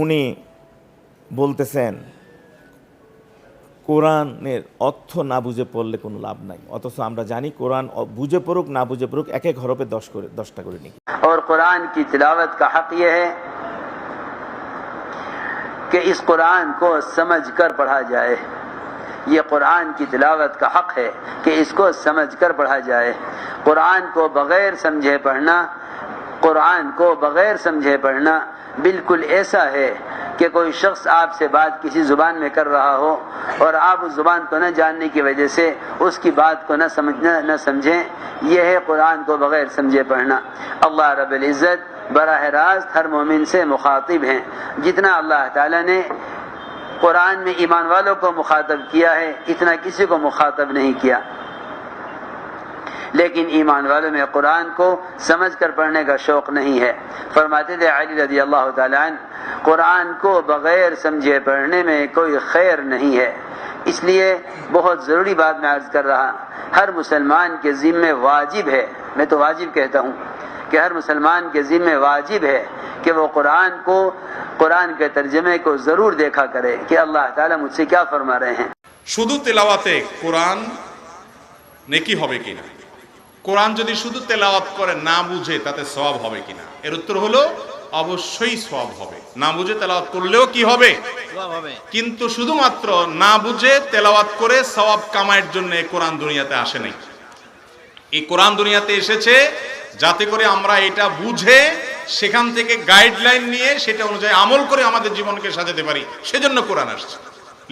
উনি বলতেছেন، কোরআনের অর্থ না বুঝে পড়লে কোনো লাভ নাই। অথচ আমরা জানি কোরআন বুঝে পড়ুক، না বুঝে পড়ুক، এক এক হরপে দশ করে، দশটা করে নিকি। اور قرآن کی تلاوت کا حق یہ ہے کہ اس قرآن کو سمجھ کر پڑھا جائے۔ یہ قرآن کی تلاوت کا حق ہے کہ اس کو سمجھ کر پڑھا جائے۔ قرآن کو بغیر سمجھے پڑھنا قرآن کو بغیر سمجھے پڑھنا بالکل ایسا ہے کہ کوئی شخص آپ سے بات کسی زبان میں کر رہا ہو اور آپ اس زبان کو نہ جاننے کی وجہ سے اس کی بات کو نہ سمجھنا نہ سمجھیں، یہ ہے قرآن کو بغیر سمجھے پڑھنا۔ اللہ رب العزت براہ راست ہر مومن سے مخاطب ہیں۔ جتنا اللہ تعالیٰ نے قرآن میں ایمان والوں کو مخاطب کیا ہے، اتنا کسی کو مخاطب نہیں کیا۔ لیکن ایمان والوں میں قرآن کو سمجھ کر پڑھنے کا شوق نہیں ہے۔ فرماتے تھے علی رضی اللہ تعالیٰ قرآن کو بغیر سمجھے پڑھنے میں کوئی خیر نہیں ہے۔ اس لیے بہت ضروری بات میں عرض کر رہا ہر مسلمان کے ذمے واجب ہے۔ میں تو واجب کہتا ہوں کہ ہر مسلمان کے ذمے واجب ہے کہ وہ قرآن کو، قرآن کے ترجمے کو ضرور دیکھا کرے کہ اللہ تعالیٰ مجھ سے کیا فرما رہے ہیں۔ شدو تلاواتے قرآن نیکی ہوے کی نا কোরআন যদি শুধু তেলাওয়াত করে না বুঝে তাতে সওয়াব হবে কিনা? এর উত্তর হলো অবশ্যই সওয়াব হবে। না বুঝে তেলাওয়াত করলেও কি হবে? কিন্তু শুধুমাত্র না বুঝে তেলাওয়াত করে সওয়াব কামায়ের জন্য কোরআন দুনিয়াতে আসে নাই। এই কোরআন দুনিয়াতে এসেছে যাতে করে আমরা এটা বুঝে সেখান থেকে গাইডলাইন নিয়ে সেটা অনুযায়ী আমল করে আমাদের জীবনকে সাজাতে পারি। সেজন্য কোরআন আসছে।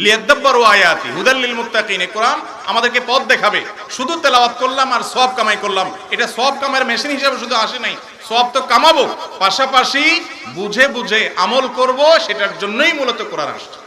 লিয়াদ্দাব্বারু আয়াতি হুদাল্লিল মুত্তাকিন কোরআন আমাদেরকে পথ দেখাবে। শুধু তেলাওয়াত করলাম আর সব কামাই করলাম। এটা সব কামাইয়ের মেশিন হিসেবে শুধু আসে নাই। সব তো কামাবো। পাশাপাশি বুঝে বুঝে আমল করব, সেটার জন্যই মূলত কোরআন আসছে।